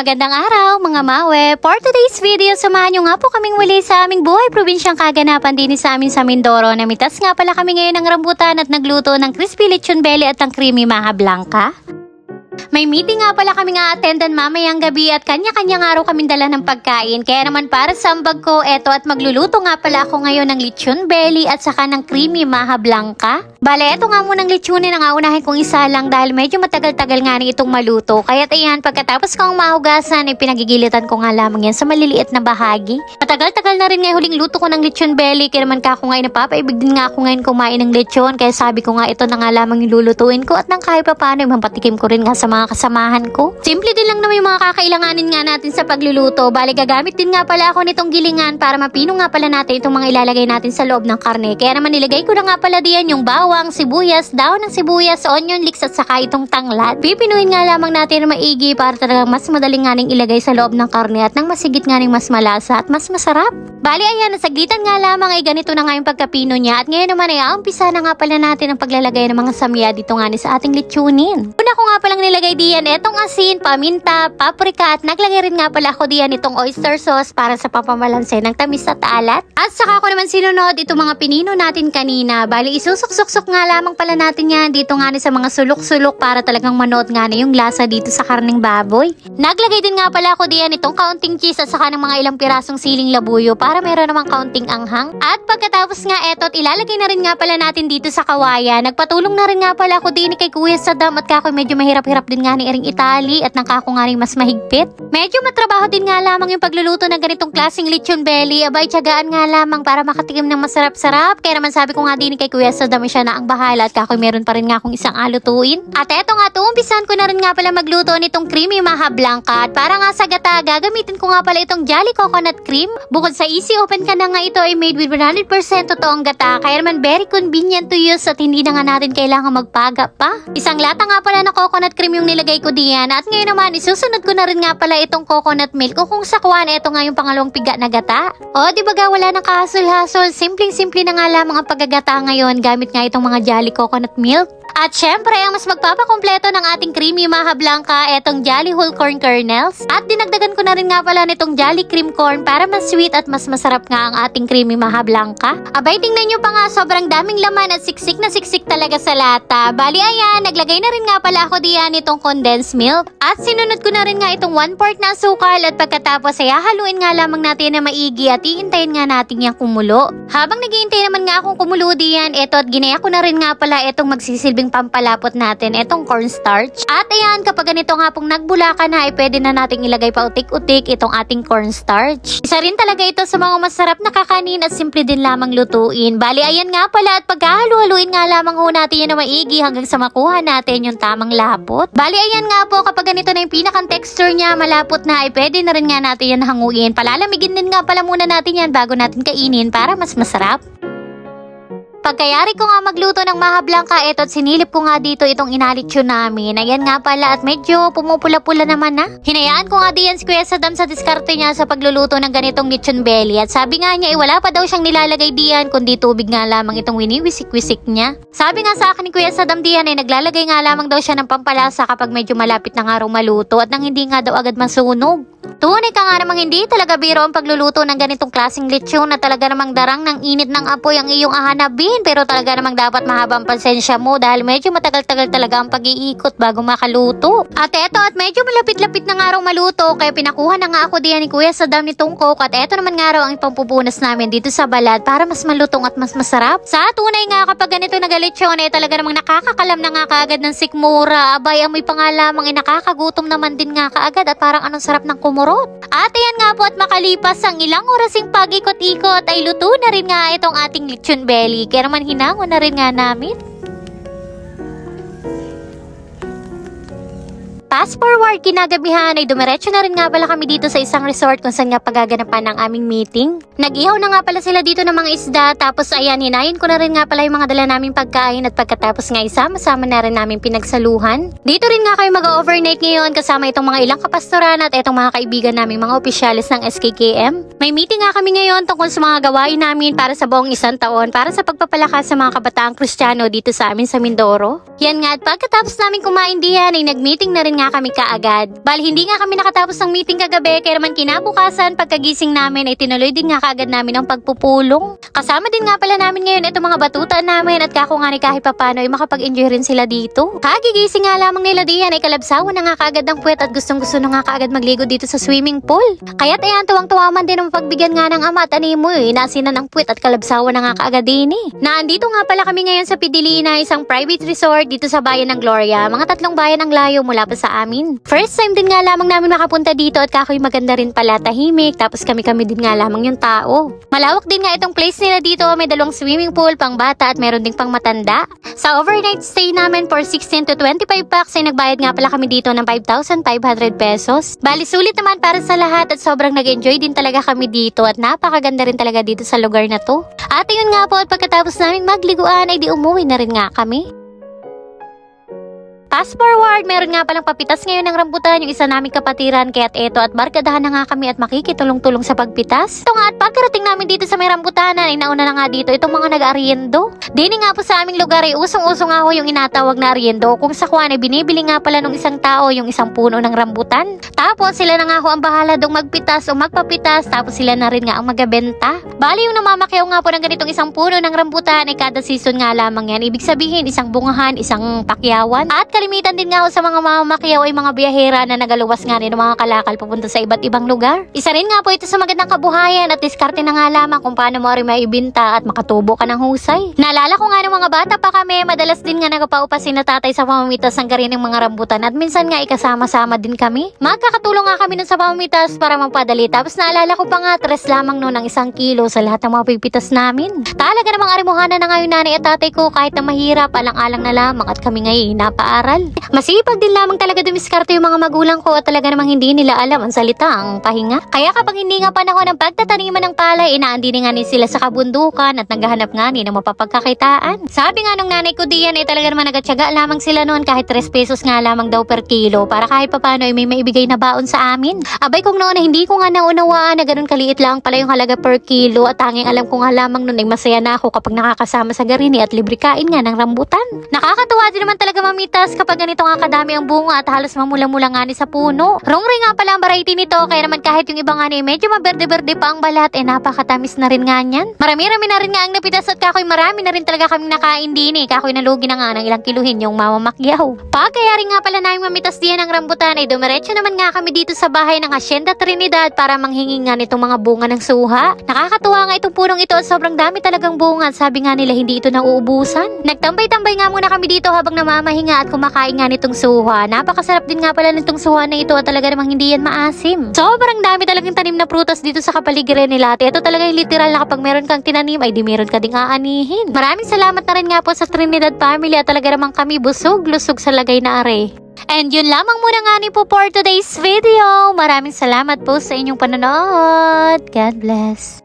Magandang araw mga mawe! For today's video, samahan nyo nga po kaming muli sa aming buhay probinsyang kaganapan din sa amin sa Mindoro. Namitas nga pala kami ngayon ng rambutan at nagluto ng crispy lechon belly at ang creamy maha blanca. May meeting nga pala kami nga attendan mamayang gabi at kanya-kanya nga raw kaming dala ng pagkain. Kaya naman para sa ambag ko, eto at magluluto nga pala ako ngayon ng lechon belly at saka ng creamy maha blanca. Bale, eto nga munang lechonin ang aunahin kong isa lang dahil medyo matagal-tagal nga ni itong maluto. Kaya ayan, pagkatapos kong mahugasan, ay pinagigilitan ko nga lamang yan sa maliliit na bahagi. Matagal-tagal na rin nga huling luto ko ng lechon belly. Kaya naman ka ako ngayon napapaibig din nga ako ngayon kumain ng lechon. Kaya sabi ko nga ito na nga lamang yung lulutuin ko at nang kahit pa paano, ay mampatikim ko rin nga sa mga kasamahan ko. Simple din lang naman yung mga kakailanganin nga natin sa pagluluto. Bale, gagamit din nga pala ako nitong gilingan para mapino nga pala natin itong mga ilalagay natin sa loob ng karne. Kaya naman nilagay ko na nga pala diyan yung bawang, sibuyas, daon ng sibuyas, onion leeks at saka itong tanglad. Pipinuin nga lamang natin na maigi para talagang mas madaling nga ilagay sa loob ng karne at nang masigit nga ning mas malasa at mas masarap. Bali ayan, nasaglitan nga lamang ay ganito na nga yung pagkapino niya at ngayon naman ay aumpisa na nga pala natin ang paglalagay ng mga samya dito nga ni sa ating lechonin. Una ko nga palang nilagay diyan etong asin, paminta, paprika at naglagay rin nga pala ako diyan itong oyster sauce para sa pampamalanse ng tamis at alat. At saka ko naman sinunod itong mga pinino natin kanina. Bali isusok-sok nga lamang pala natin yan dito nga sa mga sulok-sulok para talagang manood nga na yung lasa dito sa karning baboy. Naglagay din nga pala ako diyan itong kaunting cheese at saka ng mga ilang pirasong siling labuyo para meron namang kaunting anghang. At pagkatapos nga eto at ilalagay na rin nga pala natin dito sa kawayan. Nagpatulong na rin nga pala ako din kay Kuya Saddam at kako medyo mahirap-hirap din nga ni Ering Itali at nangkako nga mas mahigpit. Medyo matrabaho din nga lamang yung pagluluto ng ganitong klaseng lechon belly. Abay, tiyagaan nga lamang para makatikim ng masarap-sarap. Kaya naman sabi ko nga din kay Kuya Saddam siya na ang bahala at kako meron pa rin nga akong isang alutuin. At eto nga, tuumpisan ko na rin nga pala magluto nitong creamy maha blanca. At para nga sa gata, gagamitin ko nga pala itong Jolly Coconut Cream. Bukod sa easy open ka na nga ito ay made with 100% totoong gata. Kaya naman very convenient to use at hindi na nga natin kailangan magpaga pa. Isang lata nga pala na coconut cream yung nilagay ko diyan. At ngayon naman, isusunod ko na rin nga pala itong coconut milk. O kung sakwan, ito nga yung pangalawang piga na gata. O, di ba ga wala nang kahasol-hasol. Simpleng-simple na nga lamang ang paggagata ngayon gamit nga itong mga Jolly Coconut Milk. At syempre, ang mas magpapakompleto ng ating creamy maha blanca, etong Jolly Whole Corn Kernels. At dinagdagan ko na rin nga pala nitong Jolly Cream Corn para mas sweet at mas masarap nga ang ating creamy maha blanca. Abay, tingnan nyo pa nga, sobrang daming laman at siksik na siksik talaga sa lata. Bali, ayan, naglagay na rin nga pala ako diyan itong condensed milk. At sinunod ko na rin nga itong 1 quart na asukal at pagkatapos ay haluin nga lamang natin na maigi at iintayin nga natin yung kumulo. Habang naghihintay naman nga akong kumulo diyan, eto at ginaya ko na rin nga pala itong magsisilbing pampalapot natin, itong cornstarch. At ayan, kapag ganito nga pong nagbulaka na, ay pwede na nating ilagay pa utik-utik itong ating cornstarch. Isa rin talaga ito sa mga masarap na kakanin at simple din lamang lutuin. Bali, ayan nga pala at pagkahalu-haluin nga lamang ho natin yun na maigi hanggang sa makuha natin yung tamang lapot. Bali, ayan nga po, kapag ganito na yung pinakang texture niya, malapot na, ay pwede na rin nga natin yan hanguin. Palalamigin din nga pala muna natin yan bago natin kainin para mas masarap. Pagkayari ko nga magluto ng maha blanca, eto at sinilip ko nga dito itong inalityo namin. Ayan nga pala at medyo pumupula-pula naman na. Hinayaan ko nga diyan si Kuya Saddam sa diskarte niya sa pagluluto ng ganitong lechon belly. At sabi nga niya, eh, wala pa daw siyang nilalagay diyan, kundi tubig nga lamang itong winiwisik-wisik niya. Sabi nga sa akin ni Kuya Saddam diyan ay naglalagay nga lamang daw siya ng pampalasa kapag medyo malapit na nga raw maluto at nang hindi nga daw agad masunog. Tunay ka nga namang hindi talaga biro ang pagluluto ng ganitong klaseng lechon na talaga namang darang ng init ng apoy ang iyong ahanabin pero talaga namang dapat mahabang pasensya mo dahil medyo matagal-tagal talaga ang pag-iikot bago makaluto. At eto at medyo malapit-lapit na nga raw maluto kaya pinakuha na nga ako diyan ni Kuya sa dam nitong coke at eto naman nga raw ang ipampupunas namin dito sa balad para mas malutong at mas masarap. Sa tunay nga kapag ganito na galechon eh talaga namang nakakakalam na nga kaagad ng sikmura. Abay amoy pa nga lamang ay nakakagutom naman din nga kaagad at parang anong sarap ng kumurot. At ayan nga po at makalipas ang ilang orasing pag-ikot-ikot ay luto na rin nga itong ating lechon belly. Kaya naman hinango na rin nga namin. Fast forward, kinagabihan ay dumiretso na rin nga pala kami dito sa isang resort kung saan nga pagaganapan ng aming meeting. Nag-ihaw na nga pala sila dito ng mga isda tapos ayan, hinayin ko na rin nga pala yung mga dala naming pagkain at pagkatapos nga isama-sama na rin namin pinagsaluhan. Dito rin nga kayo mag-overnight ngayon kasama itong mga ilang kapastoran at itong mga kaibigan naming mga opisyalis ng SKKM. May meeting nga kami ngayon tungkol sa mga gawain namin para sa buong isang taon para sa pagpapalakas sa mga kabataang Kristiyano dito sa amin sa Mindoro. Yan nga at pagkatapos namin kumain diyan ay nag-meeting na rin nga kami kaagad. Bali, hindi nga kami nakatapos ng meeting kagabi, kaya naman kinabukasan, pagkagising namin ay tinuloy din nga kaagad namin ang pagpupulong. Kasama din nga pala namin ngayon itong mga batuta namin at kako nga ni kahit papano ay makapag-enjoy rin sila dito. Kagigising nga lamang nila diyan ay kalabsawan na nga kaagad ng puwet at gustong gusto na nga kaagad magligo dito sa swimming pool. Kaya't ayan tuwang-tuwa man din ang pagbigyan nga ng ama at animo eh, nasinan ang puwet at kalabsawan na nga kaagad din eh. Naandito nga pala kami ngayon sa Pidilina, isang private resort dito sa bayan ng Gloria. Mga tatlong bayan ang layo mula pa sa amin. First time din nga lamang namin makapunta dito at kakoy maganda rin pala tahimik tapos kami-kami din nga lamang yung tao. Malawak din nga itong place nila dito, may dalawang swimming pool pang bata at meron ding pang matanda. Sa overnight stay namin for 16 to 25 bucks ay nagbayad nga pala kami dito ng 5,500 pesos. Bali sulit naman para sa lahat at sobrang nag-enjoy din talaga kami dito at napakaganda rin talaga dito sa lugar na to. At yun nga po at pagkatapos namin magliguan ay di umuwi na rin nga kami. Fast forward, meron nga palang papitas ngayon ng rambutan yung isa naming kapatiran kaya't eto at barkadahan na nga kami at makikitulong-tulong sa pagpitas. Ito nga at pagkarating namin dito sa may rambutanan ay nauna na nga dito itong mga nag-ariendo. Dini nga po sa aming lugar ay usong-usong nga ho yung inatawag na ariendo kung sa kwan ay binibili nga pala ng isang tao yung isang puno ng rambutan. Tapos sila na nga ho ang bahala dong magpitas o magpapitas tapos sila na rin nga ang magabenta. Bali yung namamakyaw nga po ng ganitong isang puno ng rambutan ay kada season nga lamang yan. Ibig sabihin isang bungahan, isang pakyawan. At kalimitan din nga sa mga mamamakyaw ay mga biyahera na nagaluwas nga rin ng mga kalakal pupunta sa iba't ibang lugar. Isa rin nga po ito sa magandang kabuhayan at diskarte na nga lamang kung paano mo rin maibinta at makatubo ka ng husay. Naalala ko nga ng mga bata pa kami, madalas din nga nagpaupasin na tatay sa pamamitas ng garin ng mga rambutan at minsan nga ikasama-sama din kami. Magkakatulong nga kami nun sa pamamitas para magpadali. Tapos naalala ko pa nga, tres lamang noon ang isang kilo sa lahat ng mga pipitas namin. Talaga namang arimuhana na nga yung nanay at tatay ko kahit na mahirap, alang-alang na lamang at kami ngayon napaaral. Masipag din lamang talaga dumiskarte yung mga magulang ko at talaga namang hindi nila alam ang salita, ang pahinga. Kaya kapag hindi nga panahon ng pagtataniman ng palay, inaandi nga ni sila sa kabundukan at naghahanap nga ni ng mapapagkakitaan. Sabi nga nung nanay ko diyan ay talaga naman nagatsaga lamang sila noon kahit 3 pesos nga lamang daw per kilo para kahit papano ay may maibigay na baon sa amin. Abay kung noon ay hindi ko nga naunawaan na ganun kaliit lang pala yung halaga per kilo at tanging alam ko nga lamang noon ay masaya na ako kapag nakakasama sa garini at libre kain nga ng rambutan. Nakakatuwa din naman talaga mamitas kapag ganito nga kadami ang bunga at halos mamula-mula nga ni sa puno. Rongre nga pala ang variety nito kaya naman kahit yung iba nga ni medyo maberde-berde pa ang balat eh napakatamis na rin nga niyan. Marami-rami na rin nga ang napitas at kakoy marami na rin talaga kaming nakain din eh. Kakoy nalugi na nga ng ilang kiluhin yung mamamakyaw. Pagkayari nga pala namin mamitas diyan ng rambutan ay dumiretso naman nga kami dito sa bahay ng Hacienda Trinidad para manghingi nga nitong mga bunga ng suha. Nakakatuwa nga itong punong ito at sobrang dami talagang bunga sabi nga nila hindi ito nauubusan. Nagtambay-tambay nga muna kami dito habang namamahinga at kumakain nga nitong suha. Napakasarap din nga pala nitong suha na ito at talaga namang hindi yan maasim. Sobrang dami talagang tanim na prutas dito sa kapaligiran nila at ito talaga yung literal na kapag meron kang tinanim ay di meron ka ding aanihin. Maraming salamat na rin nga po sa Trinidad family at talaga namang kami busog lusog sa lagay na are. And yun lamang muna nga ni po for today's video. Maraming salamat po sa inyong panonood. God bless.